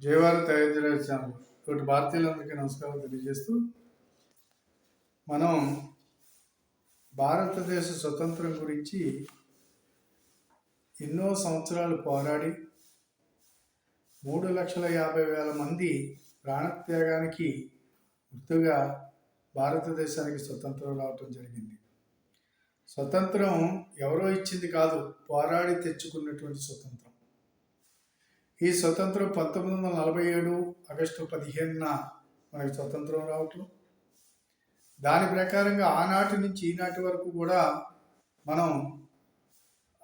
జయవారు తయారు ఛానల్ తోటి భారతీయులందరికీ నమస్కారం తెలియజేస్తూ మనం భారతదేశ స్వతంత్రం గురించి ఎన్నో సంవత్సరాలు పోరాడి మూడు లక్షల యాభై వేల మంది ప్రాణత్యాగానికి గుర్తుగా భారతదేశానికి స్వతంత్రం రావటం జరిగింది. స్వతంత్రం ఎవరో ఇచ్చింది కాదు పోరాడి తెచ్చుకున్నటువంటి స్వతంత్రం. ఈ స్వతంత్రం పంతొమ్మిది వందల నలభై ఏడు ఆగస్టు పదిహేనున మనకి స్వతంత్రం రావటం. దాని ప్రకారంగా ఆనాటి నుంచి ఈనాటి వరకు కూడా మనం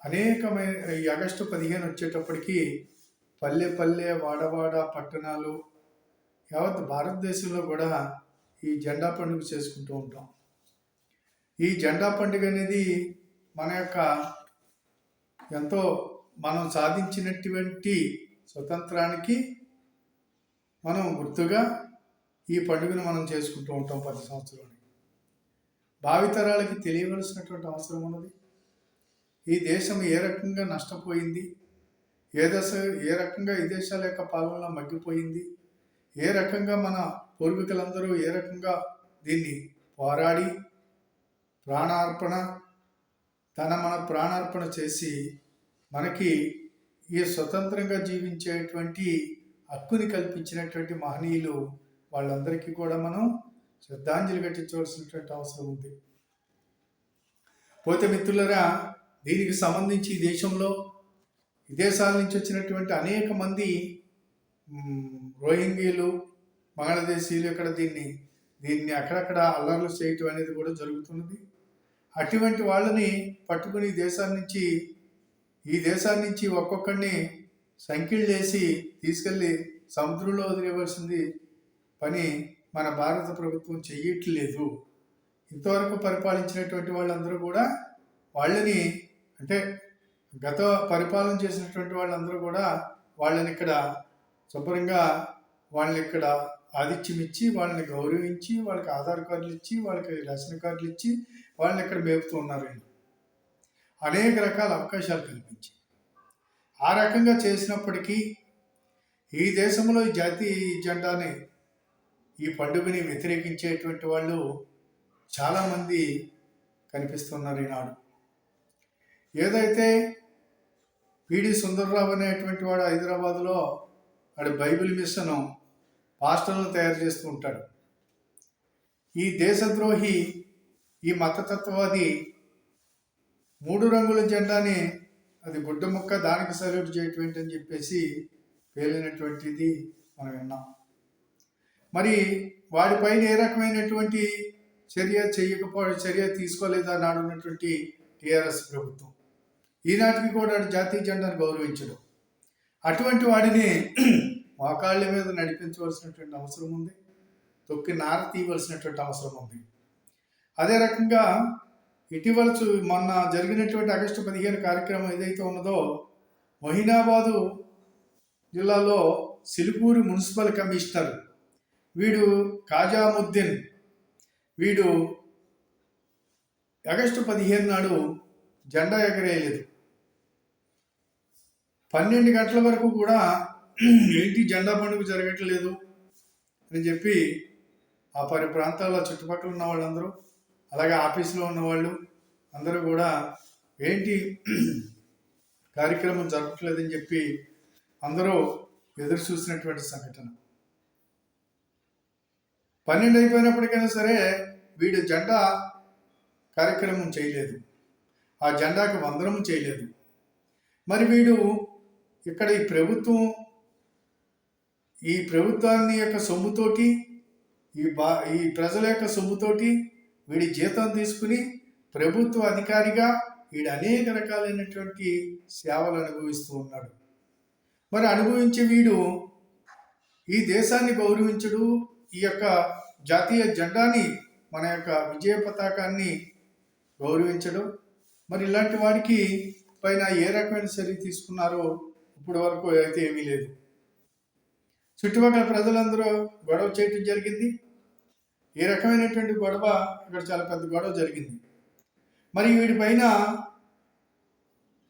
అనేకమైన ఈ ఆగస్టు పదిహేను వచ్చేటప్పటికి పల్లె పల్లె వాడవాడ పట్టణాలు యావత్ భారతదేశంలో కూడా ఈ జెండా పండుగ చేసుకుంటూ ఉంటాం. ఈ జెండా పండుగ అనేది మన యొక్క ఎంతో మనం సాధించినటువంటి స్వతంత్రానికి మనం గుర్తుగా ఈ పండుగను మనం చేసుకుంటూ ఉంటాం ప్రతి సంవత్సరానికి భావితరాలకి తెలియవలసినటువంటి అవసరం ఉన్నది. ఈ దేశం ఏ రకంగా నష్టపోయింది? ఏ దశ ఏ రకంగా ఈ దేశాల యొక్క పాలనలో మగ్గిపోయింది? ఏ రకంగా మన పూర్వీకులందరూ ఏ రకంగా దీన్ని పోరాడి ప్రాణార్పణ తన మన ప్రాణార్పణ చేసి మనకి ఈ స్వతంత్రంగా జీవించేటువంటి హక్కుని కల్పించినటువంటి మహనీయులు వాళ్ళందరికీ కూడా మనం శ్రద్ధాంజలి ఘటించవలసినటువంటి అవసరం ఉంది. పోతే మిత్రులరా దీనికి సంబంధించి ఈ దేశంలో విదేశాల నుంచి వచ్చినటువంటి అనేక మంది రోహింగ్యులు బంగ్లాదేశీయులు ఇక్కడ దీన్ని దీన్ని అక్కడక్కడ అల్లర్లు చేయటం అనేది కూడా జరుగుతున్నది. అటువంటి వాళ్ళని పట్టుకుని దేశాల నుంచి ఈ దేశాన్ని నుంచి ఒక్కొక్కడిని సంఖ్యలు తీసుకెళ్ళి సముద్రంలో వదిలేవలసింది పని మన భారత ప్రభుత్వం చెయ్యట్లేదు. ఇంతవరకు పరిపాలించినటువంటి వాళ్ళందరూ కూడా వాళ్ళని అంటే గత పరిపాలన చేసినటువంటి వాళ్ళందరూ కూడా వాళ్ళని ఇక్కడ శుభ్రంగా వాళ్ళని ఇక్కడ ఆదిత్యం ఇచ్చి వాళ్ళని గౌరవించి వాళ్ళకి ఆధార్ కార్డులు ఇచ్చి వాళ్ళకి రేషన్ కార్డులు ఇచ్చి వాళ్ళని ఇక్కడ మేపుతూ ఉన్నారండి. అనేక రకాల అవకాశాలు కల్పించి ఆ రకంగా చేసినప్పటికీ ఈ దేశంలో ఈ జాతీయ జెండాని ఈ పండుగని వ్యతిరేకించేటువంటి వాళ్ళు చాలామంది కనిపిస్తున్నారు ఈనాడు. ఏదైతే పిడి సుందర్రావు అనేటువంటి వాడు హైదరాబాద్లో వాడు బైబిల్ మిషన్ పాస్టర్లను తయారు చేస్తూ ఉంటాడు. ఈ దేశద్రోహి ఈ మతతత్వవాది మూడు రంగుల జెండాని అది గుడ్డ ముక్క దానికి సల్యూట్ చేయటువంటి అని చెప్పేసి పేలినటువంటిది మనం విన్నాం. మరి వాడిపైన ఏ రకమైనటువంటి చర్య చేయకపో చర్య తీసుకోలేదా నాడు ఉన్నటువంటి టీఆర్ఎస్ ప్రభుత్వం. ఈనాటికి కూడా జాతీయ జెండాను గౌరవించడం. అటువంటి వాడిని మోకాళ్ళ మీద నడిపించవలసినటువంటి అవసరం ఉంది. తొక్కి నార తీయవలసినటువంటి అవసరం ఉంది. అదే రకంగా ఇటీవల మొన్న జరిగినటువంటి ఆగస్టు పదిహేను కార్యక్రమం ఏదైతే ఉన్నదో మహినాబాదు జిల్లాలో సిలిపూరి మున్సిపల్ కమిషనర్ వీడు కాజాముద్దీన్. వీడు ఆగస్టు పదిహేను నాడు జెండా ఎగరేయలేదు. పన్నెండు గంటల వరకు కూడా ఏంటి జెండా పండుగ జరగట్లేదు అని చెప్పి ఆ పరి ప్రాంతాల్లో చుట్టుపక్కల ఉన్న వాళ్ళందరూ అలాగే ఆఫీస్లో ఉన్నవాళ్ళు అందరూ కూడా ఏంటి కార్యక్రమం జరగట్లేదని చెప్పి అందరూ ఎదురు చూసినటువంటి సంఘటన. పన్నెండు అయిపోయినప్పటికైనా సరే వీడు జెండా కార్యక్రమం చేయలేదు. ఆ జెండాకి వందనము చేయలేదు. మరి వీడు ఇక్కడ ఈ ప్రభుత్వం ఈ ప్రభుత్వాన్ని యొక్క సొమ్ముతోటి ఈ బా ఈ ప్రజల యొక్క సొమ్ముతోటి వీడి జీతం తీసుకుని ప్రభుత్వ అధికారిగా వీడు అనేక రకాలైనటువంటి సేవలు అనుభవిస్తూ ఉన్నాడు. మరి అనుభవించే వీడు ఈ దేశాన్ని గౌరవించడు ఈ యొక్క జాతీయ జెండాని మన యొక్క విజయ పతాకాన్ని గౌరవించడం. మరి ఇలాంటి వాడికి పైన ఏ రకమైన చర్య తీసుకున్నారో ఇప్పటి వరకు అయితే ఏమీ లేదు. చుట్టుపక్కల ప్రజలందరూ గొడవ చేయటం జరిగింది. ఈ రకమైనటువంటి గొడవ? ఇక్కడ చాలా పెద్ద గొడవ జరిగింది. మరి వీటిపైన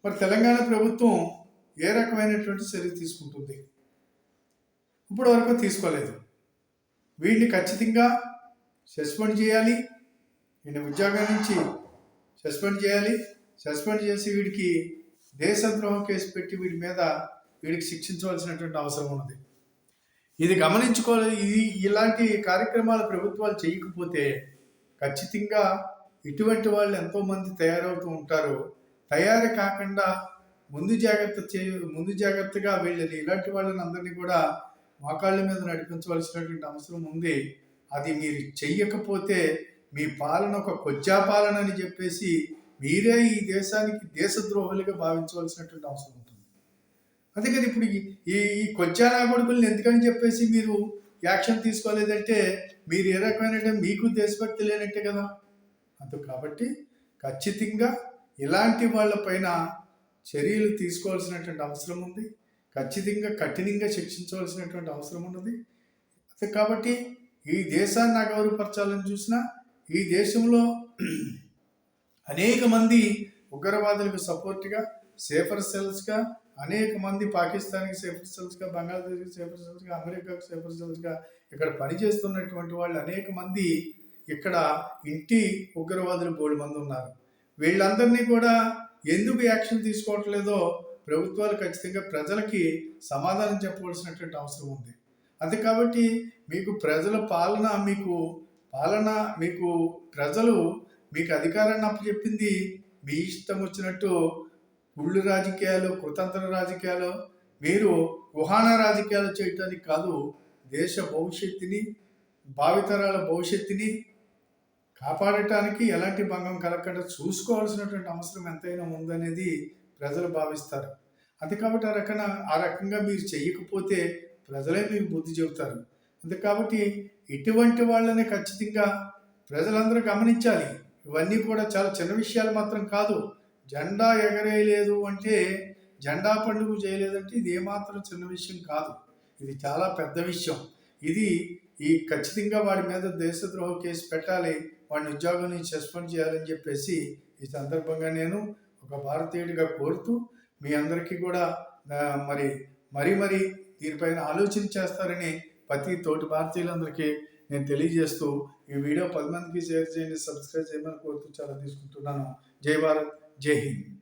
మరి తెలంగాణ ప్రభుత్వం ఏ రకమైనటువంటి చర్య తీసుకుంటుంది? ఇప్పటి వరకు తీసుకోలేదు. వీడిని ఖచ్చితంగా సస్పెండ్ చేయాలి. వీడిని ఉద్యోగం నుంచి సస్పెండ్ చేయాలి. సస్పెండ్ చేసి వీడికి దేశద్రోహం కేసు పెట్టి వీడి మీద వీడికి శిక్షించవలసినటువంటి అవసరం ఉన్నది. ఇది గమనించుకోవాలి. ఇది ఇలాంటి కార్యక్రమాలు ప్రభుత్వాలు చేయకపోతే ఖచ్చితంగా ఇటువంటి వాళ్ళు ఎంతోమంది తయారవుతూ ఉంటారు. తయారు కాకుండా ముందు జాగ్రత్త చే ముందు జాగ్రత్తగా వెళ్ళని ఇలాంటి వాళ్ళని అందరినీ కూడా మోకాళ్ళ మీద నడిపించవలసినటువంటి అవసరం ఉంది. అది మీరు చెయ్యకపోతే మీ పాలన ఒక కొజ్జా పాలన అని చెప్పేసి మీరే ఈ దేశానికి దేశద్రోహులుగా భావించవలసినటువంటి అవసరం అదే కదా ఇప్పుడు ఈ ఈ కొజ్జా కొడుకుల్ని ఎందుకని చెప్పేసి మీరు యాక్షన్ తీసుకోలేదంటే మీరు ఏ రకమైన మీకు దేశభక్తి లేనట్టే కదా? అందుకు కాబట్టి ఖచ్చితంగా ఇలాంటి వాళ్ళపైన చర్యలు తీసుకోవాల్సినటువంటి అవసరం ఉంది. ఖచ్చితంగా కఠినంగా శిక్షించవలసినటువంటి అవసరం ఉన్నది. కాబట్టి ఈ దేశాన్ని అగౌరవపరచాలని చూసినా ఈ దేశంలో అనేక మంది ఉగ్రవాదులకు సపోర్ట్గా సేఫర్ సెల్స్గా అనేక మంది పాకిస్తాన్కి సేఫర్ సెల్స్గా బంగ్లాదేశ్కి సేఫర్ సెల్స్గా అమెరికాకి సేఫర్ సెల్స్గా ఇక్కడ పనిచేస్తున్నటువంటి వాళ్ళు అనేక మంది ఇక్కడ ఇంటి ఉగ్రవాదులు బోడు మంది ఉన్నారు. వీళ్ళందరినీ కూడా ఎందుకు యాక్షన్ తీసుకోవట్లేదో ప్రభుత్వాలు ఖచ్చితంగా ప్రజలకి సమాధానం చెప్పవలసినటువంటి అవసరం ఉంది. అది కాబట్టి మీకు ప్రజల పాలన మీకు పాలన మీకు ప్రజలు మీకు అధికారాన్ని అప్పచెప్పింది మీ ఇష్టం వచ్చినట్టు గుళ్ళు రాజకీయాలు కృతంత్ర రాజకీయాలు మీరు గుహాన రాజకీయాలు చేయటానికి కాదు దేశ భవిష్యత్తుని భావితరాల భవిష్యత్తుని కాపాడటానికి ఎలాంటి భంగం కలగకుండా చూసుకోవాల్సినటువంటి అవసరం ఎంతైనా ఉందనేది ప్రజలు భావిస్తారు. అంతే కాబట్టి ఆ రకన ఆ రకంగా మీరు చేయకపోతే ప్రజలే మీకు బుద్ధి చెబుతారు. అంతే కాబట్టి ఇటువంటి వాళ్ళని ఖచ్చితంగా ప్రజలందరూ గమనించాలి. ఇవన్నీ కూడా చాలా చిన్న విషయాలు మాత్రం కాదు. జెండా ఎగరేయలేదు అంటే జెండా పండుగ చేయలేదంటే ఇది ఏమాత్రం చిన్న విషయం కాదు. ఇది చాలా పెద్ద విషయం. ఇది ఈ ఖచ్చితంగా వాడి మీద దేశద్రోహ కేసు పెట్టాలి వాడిని ఉద్యోగం నుంచి సస్పెండ్ చేయాలని చెప్పేసి ఈ సందర్భంగా నేను ఒక భారతీయుడిగా కోరుతూ మీ అందరికీ కూడా మరి మరీ మరీ దీనిపైన ఆలోచన చేస్తారని ప్రతి తోటి భారతీయులందరికీ నేను తెలియజేస్తూ ఈ వీడియో పది మందికి షేర్ చేయండి సబ్స్క్రైబ్ చేయమని కోరుతూ చాలా తీసుకుంటున్నాను. జై భారత్. జై హింద్